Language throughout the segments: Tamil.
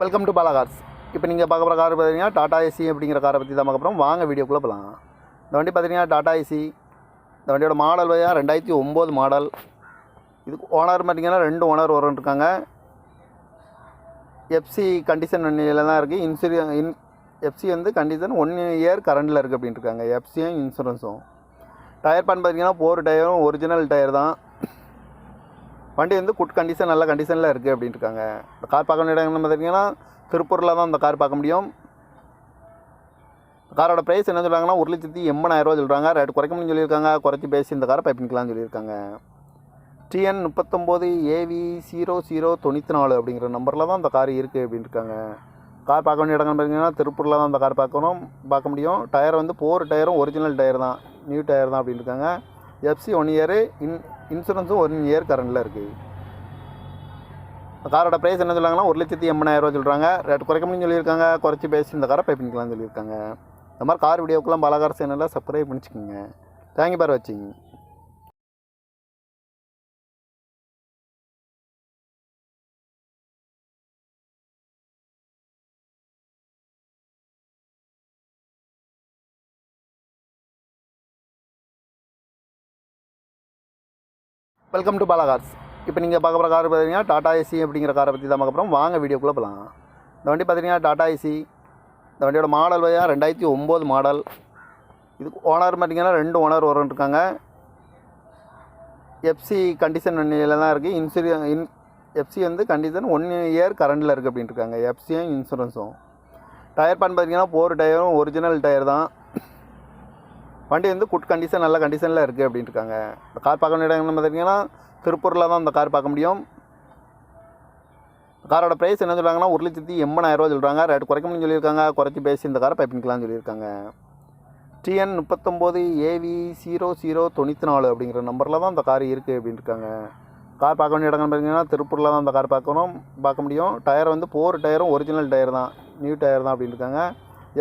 வெல்கம் டு பாலா கார்ஸ் இப்போ நீங்கள் பார்க்க போகிற கார் பார்த்தீங்கன்னா டாடா ஏசி அப்படிங்கிற காரை பற்றி தான் பார்க்க போகிறோம் வாங்க வீடியோக்குள்ளே போகலாம் இந்த வண்டி பார்த்தீங்கன்னா டாடா ஏசி இந்த வண்டியோட மாடல் வழியாக ரெண்டாயிரத்தி ஒம்பது மாடல் இதுக்கு ஓனர் பார்த்தீங்கன்னா ரெண்டு ஓனர் வரும் இருக்காங்க. எஃப்சி கண்டிஷன் வண்டியில் தான் இருக்குது இன்சூரி இன் எஃப்சி வந்து கண்டிஷன் ஒன் இயர் கரண்டில் இருக்குது அப்படின்ட்டு இருக்காங்க. எஃப்சியும் இன்சூரன்ஸும் டயர் பான் பார்த்தீங்கன்னா ஃபோர் டயரும் ஒரிஜினல் டயர் தான். வண்டி வந்து குட் கண்டிஷன் நல்ல கண்டிஷனில் இருக்குது அப்படின்ட்டு இருக்காங்க இந்த கார் பார்க்க வேண்டிய இடங்கள்னு பார்த்தீங்கன்னா திருப்பூரில் தான் இந்த கார் பார்க்க முடியும். காரோட ப்ரைஸ் என்ன சொல்கிறாங்கன்னா ஒரு லட்சத்தி எண்பதாயிரரூவா சொல்கிறாங்க ரேட் குறைக்கணும்னு சொல்லியிருக்காங்க. குறைச்சி பேசி இந்த காரை பைப்பிங்கலாம்னு சொல்லியிருக்காங்க. டிஎன் முப்பத்தொம்போது ஏவி ஜீரோ ஜீரோ தொண்ணூற்றி நாலு அப்படிங்கிற நம்பரில் தான் இந்த கார் இருக்குது அப்படின்னு இருக்காங்க கார் பார்க்க வேண்டிய இடங்கள் பார்த்தீங்கன்னா திருப்பூரில் தான் இந்த கார் பார்க்கணும் பார்க்க முடியும். டயர் வந்து ஃபோர் டயரும் ஒரிஜினல் டயர் தான். நியூ டயர் தான் அப்படின்னு இருக்காங்க எஃப்சி ஒன் இயரு இன் இன்சூரன்ஸும் ஒன் இயர் கரண்டில் இருக்குது காரோட ப்ரைஸ் என்ன சொல்கிறாங்கன்னா ஒரு லட்சத்தி எண்பதாயிரரூவா சொல்கிறாங்க ரேட் குறைக்க முடியும் சொல்லியிருக்காங்க. குறைச்சி பேசி இந்த காரை பைப்பிங்கலாம்னு சொல்லியிருக்காங்க. இந்த மாதிரி கார் வீடியோக்கெல்லாம் பலகார சேனலில் சப்ஸ்கிரைப் பண்ணிச்சுக்கோங்க. தேங்க்யூ பார் வச்சிங்க வெல்கம் டு பாலா கார்ஸ் இப்போ நீங்கள் பார்க்க போகிற கார் பார்த்தீங்கன்னா டாடா ஏசி அப்படிங்கிற காரை பற்றி தான் பார்க்க போகிறோம் வாங்க வீடியோக்குள்ளே போகலாம் இந்த வண்டி பார்த்தீங்கன்னா டாடா ஏசி இந்த வண்டியோட மாடல் வழியாக ரெண்டாயிரத்தி ஒம்பது மாடல் இதுக்கு ஓனர் பார்த்தீங்கன்னா ரெண்டு ஓனர் வரும் இருக்காங்க. எஃப்சி கண்டிஷன் வண்டியில் தான் இருக்குது இன்சூரி இன் எஃப்சி வந்து கண்டிஷன் ஒன் இயர் கரண்டில் இருக்குது அப்படின்ட்டு இருக்காங்க. எஃப்சியும் இன்சூரன்ஸும் டயர் பான் பார்த்தீங்கன்னா ஃபோர் டயரும் ஒரிஜினல் டயர் தான். வண்டி வந்து குட் கண்டிஷன் நல்ல கண்டிஷனில் இருக்குது அப்படின்ட்டு இருக்காங்க இந்த கார் பார்க்க வேண்டிய இடங்கள்னு பார்த்தீங்கன்னா திருப்பூரில் தான் இந்த கார் பார்க்க முடியும். காரோட ப்ரைஸ் என்ன சொல்கிறாங்கன்னா ஒரு லட்சத்தி எண்பதாயிரரூவா சொல்கிறாங்க ரேட் குறைக்கணும்னு சொல்லியிருக்காங்க. குறைச்சி பேசி இந்த காரை பைப்பிங்கலாம்னு சொல்லியிருக்காங்க. டிஎன் முப்பத்தொம்போது ஏவி ஜீரோ ஜீரோ தொண்ணூற்றி நாலு அப்படிங்கிற நம்பரில் தான் இந்த கார் இருக்குது அப்படின்ட்டு இருக்காங்க கார் பார்க்க வேண்டிய இடங்கள் பார்த்தீங்கன்னா திருப்பூரில் தான் இந்த கார் பார்க்கணும் பார்க்க முடியும். டயர் வந்து ஃபோர் டயரும் ஒரிஜினல் டயர் தான். நியூ டயர் தான் அப்படின்ட்டு இருக்காங்க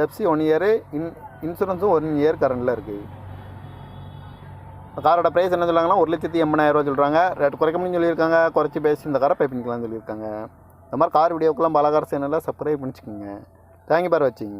எஃப்சி ஒன் இயரு இன் இன்சூரன்ஸும் ஒன் இயர் கரண்டில் இருக்குது காரோட ப்ரைஸ் என்ன சொல்கிறாங்கன்னா ஒரு லட்சத்தி எண்பதாயிரரூவா சொல்கிறாங்க ரேட் குறைக்க முடியும்னு சொல்லியிருக்காங்க. குறைச்சி பேசி இந்த காரை பைப்பிங்கலாம்னு சொல்லியிருக்காங்க. இந்த மாதிரி கார் வீடியோக்கெல்லாம் பலகார சேனலில் சப்ஸ்கிரைப் பண்ணிச்சுக்கோங்க. தேங்க்யூ பார் வச்சிங்க